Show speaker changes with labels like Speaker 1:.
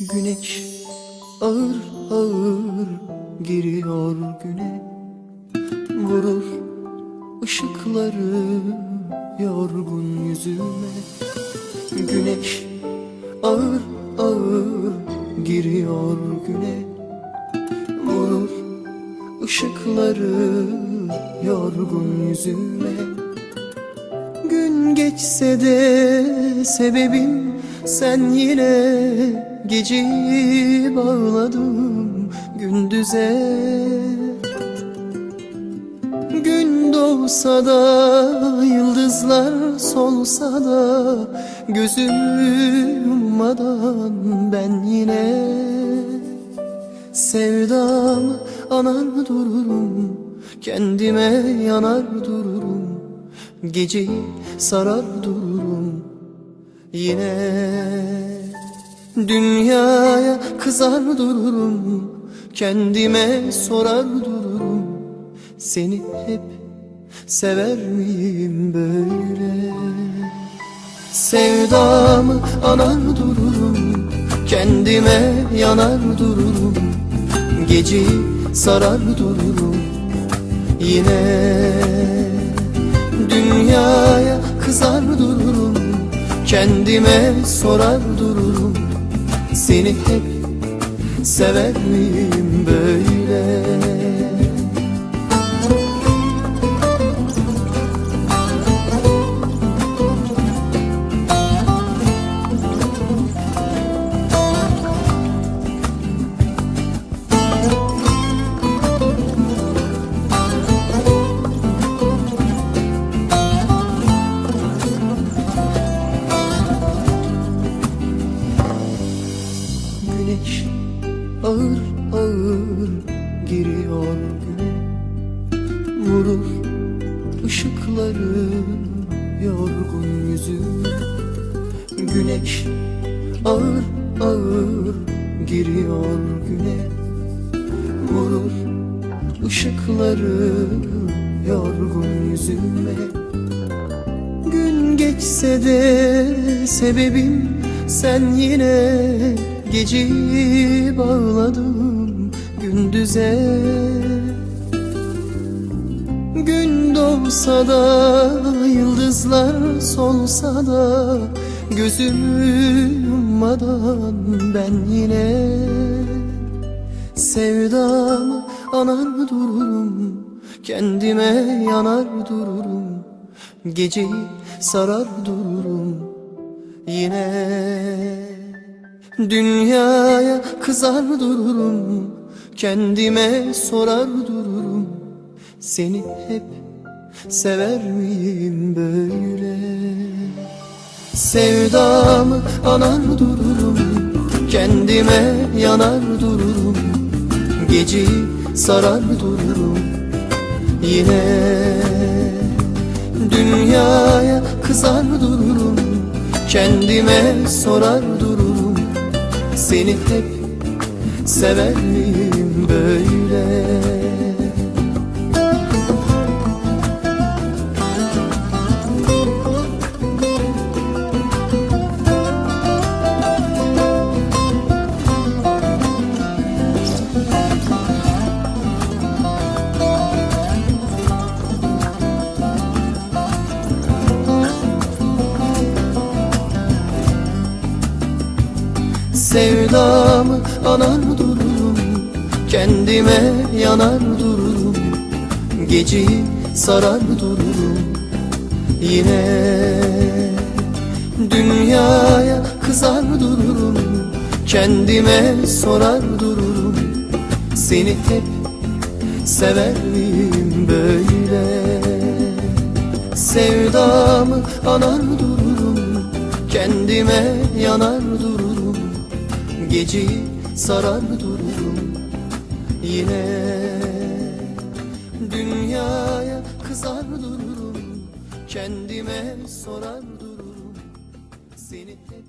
Speaker 1: Güneş ağır ağır giriyor güne. Vurur ışıkları yorgun yüzüme. Güneş ağır ağır giriyor güne. Vurur ışıkları yorgun yüzüme. Gün geçse de sebebim sen yine Geceyi bağladım gündüze. Gün doğsa da yıldızlar solsa da Gözümü yummadan ben yine Sevdamı anar dururum Kendime yanar dururum. Geceyi sarar dururum Yine Dünyaya kızar dururum Kendime sorar dururum. Seni hep sever miyim böyle? Sevdamı anar dururum Kendime yanar dururum. Geceyi sarar dururum Yine Dünyaya kızar dururum. Kendime sorar dururum Seni hep sever miyim böyle ağır ağır giriyor güne Vurur ışıkları yorgun yüzüme Güneş ağır ağır giriyor güne. Vurur ışıkları yorgun yüzüme. Gün geçse de sebebim sen yine Geceyi bağladım gündüze. Gün doğsa da yıldızlar solsa da Gözümü yummadan ben yine Sevdamı anar dururum Kendime yanar dururum Geceyi sarar dururum Yine Dünyaya kızar dururum Kendime sorar dururum. Seni hep sever miyim böyle? Sevdamı anar dururum Kendime yanar dururum. Geceyi sarar dururum Yine Dünyaya kızar dururum. Kendime sorar dururum Seni hep sever miyim böyle Sevdamı anar dururum Kendime yanar dururum Geceyi sarar dururum Yine Dünyaya kızar dururum Kendime sorar dururum Seni hep sever miyim böyle. Sevdamı anar dururum Kendime yanar dururum Geceyi sarar dururum. Yine Dünyaya kızar dururum. Kendime sorar dururum. Seni hep